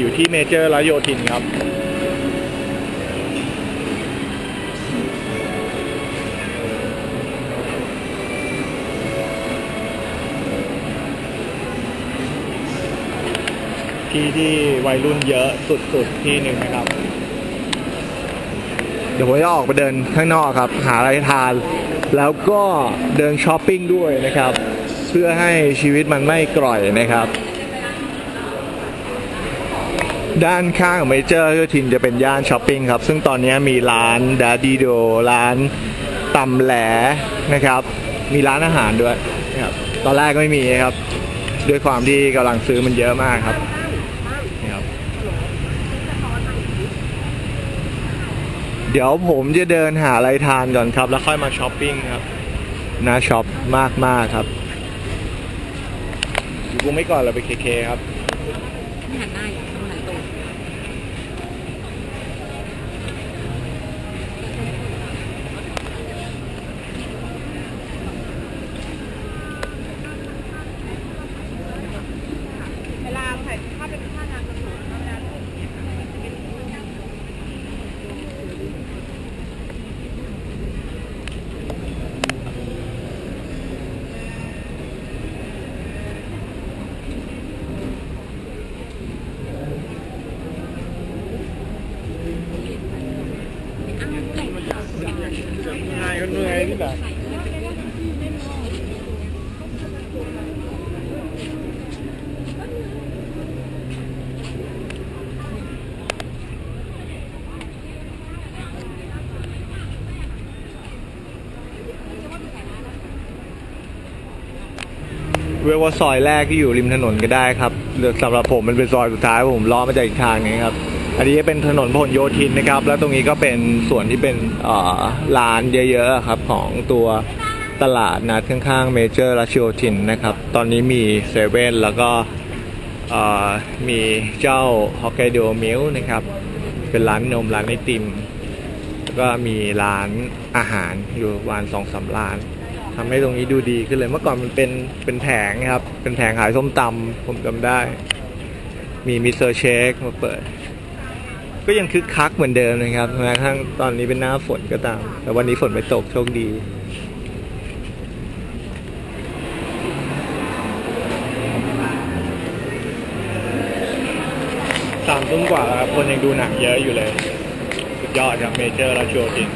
อยู่ที่เมเจอร์และโยธินครับที่ที่วัยรุ่นเยอะสุดๆที่หนึ่งนะครับ เดี๋ยวผมจะออกไปเดินข้างนอกครับ หาอะไรทาน แล้วก็เดินช้อปปิ้งด้วยนะครับ เพื่อให้ชีวิตมันไม่กร่อยนะครับ ด้านข้างของเมเจอร์ก็ทินจะเป็นย่านช้อปปิ้งครับ ซึ่งตอนนี้มีร้านดาดีโดร้านตำแหลนะครับ มีร้านอาหารด้วยนะครับตอนแรกไม่มีครับ ด้วยความที่กำลังซื้อมันเยอะมากครับนี่ครับเดี๋ยวผมจะเดินหาอะไรทานก่อนครับ แล้วค่อยมาช้อปปิ้งครับน่าช็อปมากๆครับอยู่กูไม่ก่อนเราไปเคเคครับ ไม่หันหน้าอย่างต้องหันตรง เวลาถ่ายถ้าเป็นท่างานกระถิ่นธรรมดา ง่ายก็เหนื่อยนี่แหละเรียกว่าซอยแรกที่อยู่ริมถนนก็ได้ครับหรือสำหรับผมมันเป็นซอยสุดท้ายผมล้อมาจากอีกทางนึงครับ อันนี้จะเป็นถนนพหลโยธินนะครับ แล้วตรงนี้ก็เป็นส่วนที่เป็นร้านเยอะๆครับของตัวตลาดนัดข้างๆเมเจอร์รัชโยธินนะครับ ตอนนี้มีเซเว่นแล้วก็มีเจ้าฮอกไกโดมิลนะครับ เป็นร้านนมร้านไอติม แล้วก็มีร้านอาหารอยู่วันสองสามร้านทำให้ตรงนี้ดูดีขึ้นเลยเมื่อก่อนมันเป็นเป็นแผงครับ เป็นแผงขายส้มตำผมจำได้ มีมิสเตอร์เชคมาเปิด ก็ยังคึกคักเหมือนเดิมนะครับแม้กระทั่งตอนนี้เป็นหน้าฝนก็ตาม แต่วันนี้ฝนไม่ตกโชคดี สามทุ่มกว่าแล้วครับคนยังดูหนังเยอะอยู่เลย สุดยอดครับเมเจอร์ราชโยธิน